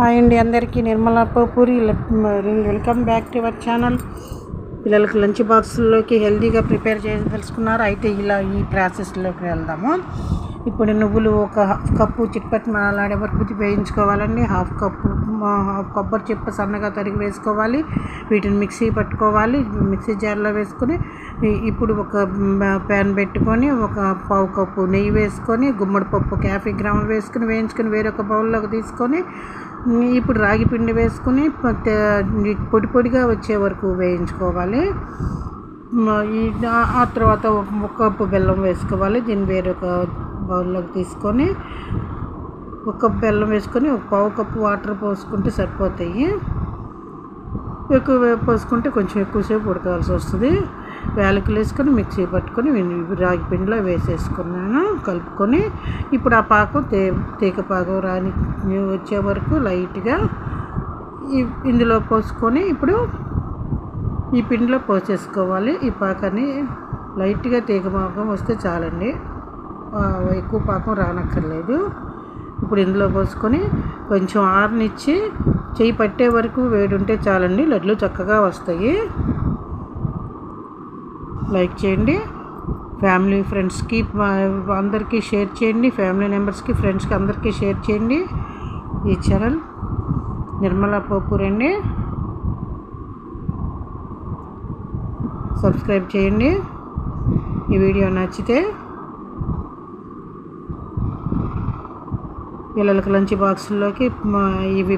Hi అండి అందరికీ. Nirmala Puri welcome back to our channel. పిల్లలకి లంచ్ బాక్స్లోకి హెల్తీగా ప్రిపేర్ చేసి తెలుసుకున్నారు అయితే ఇలా ఈ ప్రాసెస్లోకి వెళ్దాము. ఇప్పుడు నువ్వులు ఒక హాఫ్ కప్పు చిట్పట్ అలాడే వరకు వేయించుకోవాలండి. హాఫ్ కప్పు హాఫ్ కొబ్బరి చిప్ప సన్నగా తరిగి వేసుకోవాలి. వీటిని మిక్సీ పట్టుకోవాలి. మిక్సీ జార్లో వేసుకొని ఇప్పుడు ఒక ప్యాన్ పెట్టుకొని ఒక పావు కప్పు నెయ్యి వేసుకొని గుమ్మడి పప్పు క్యాఫీ గ్రాములు వేసుకొని వేయించుకొని వేరొక బౌల్లోకి తీసుకొని ఇప్పుడు రాగి పిండి వేసుకొని పొడి పొడిగా వచ్చే వరకు వేయించుకోవాలి. ఆ తర్వాత ఒక కప్పు బెల్లం వేసుకోవాలి. దీన్ని వేరొక బౌల్లోకి తీసుకొని ఒక కప్పు బెల్లం వేసుకొని ఒక పావు కప్పు వాటర్ పోసుకుంటే సరిపోతాయి. ఎక్కువ పోసుకుంటే కొంచెం ఎక్కువసేపు ఉడకాల్సి వస్తుంది. వేలకులు వేసుకొని మిక్సీ పట్టుకొని రాగి పిండిలో వేసేసుకున్నాను కలుపుకొని. ఇప్పుడు ఆ పాకం తే తీగ పాకం రాని వచ్చే వరకు లైట్గా ఇందులో పోసుకొని ఇప్పుడు ఈ పిండిలో పోసేసుకోవాలి. ఈ పాకాన్ని లైట్గా తీగ పాకం వస్తే చాలండి. ఎక్కువ పాకం రానక్కర్లేదు. ఇప్పుడు ఇందులో పోసుకొని కొంచెం ఆరనిచ్చి చేయి పట్టే వరకు వేడి ఉంటే చాలండి. లడ్లు చక్కగా వస్తాయి. లైక్ చేయండి. ఫ్యామిలీ ఫ్రెండ్స్కి అందరికీ షేర్ చేయండి. ఫ్యామిలీ మెంబర్స్కి ఫ్రెండ్స్కి అందరికీ షేర్ చేయండి. ఈ ఛానల్ నిర్మలా పోపూర్ అండి సబ్స్క్రైబ్ చేయండి. ఈ వీడియో నచ్చితే పిల్లలకి లంచ్ బాక్సుల్లోకి ఇవి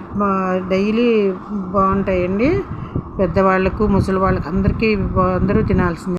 డైలీ బాగుంటాయండి. పెద్దవాళ్ళకు ముసలి వాళ్ళకి అందరికీ అందరూ తినాల్సింది.